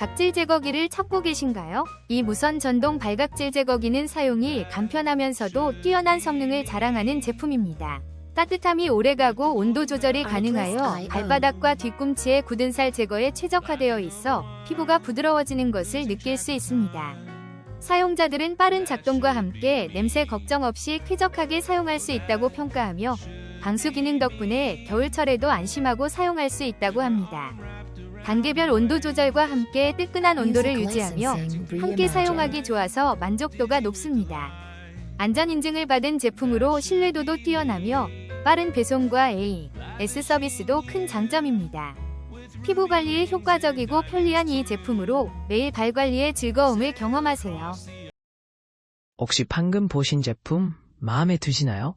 각질 제거기를 찾고 계신가요? 이 무선 전동 발각질 제거기는 사용이 간편하면서도 뛰어난 성능을 자랑하는 제품입니다. 따뜻함이 오래가고 온도 조절이 가능하여 발바닥과 뒤꿈치의 굳은 살 제거에 최적화되어 있어 피부가 부드러워지는 것을 느낄 수 있습니다. 사용자들은 빠른 작동과 함께 냄새 걱정 없이 쾌적하게 사용할 수 있다고 평가하며 방수 기능 덕분에 겨울철에도 안심하고 사용할 수 있다고 합니다. 단계별 온도 조절과 함께 뜨끈한 온도를 유지하며 함께 사용하기 좋아서 만족도가 높습니다. 안전 인증을 받은 제품으로 신뢰도도 뛰어나며 빠른 배송과 A, S 서비스도 큰 장점입니다. 피부 관리에 효과적이고 편리한 이 제품으로 매일 발 관리의 즐거움을 경험하세요. 혹시 방금 보신 제품 마음에 드시나요?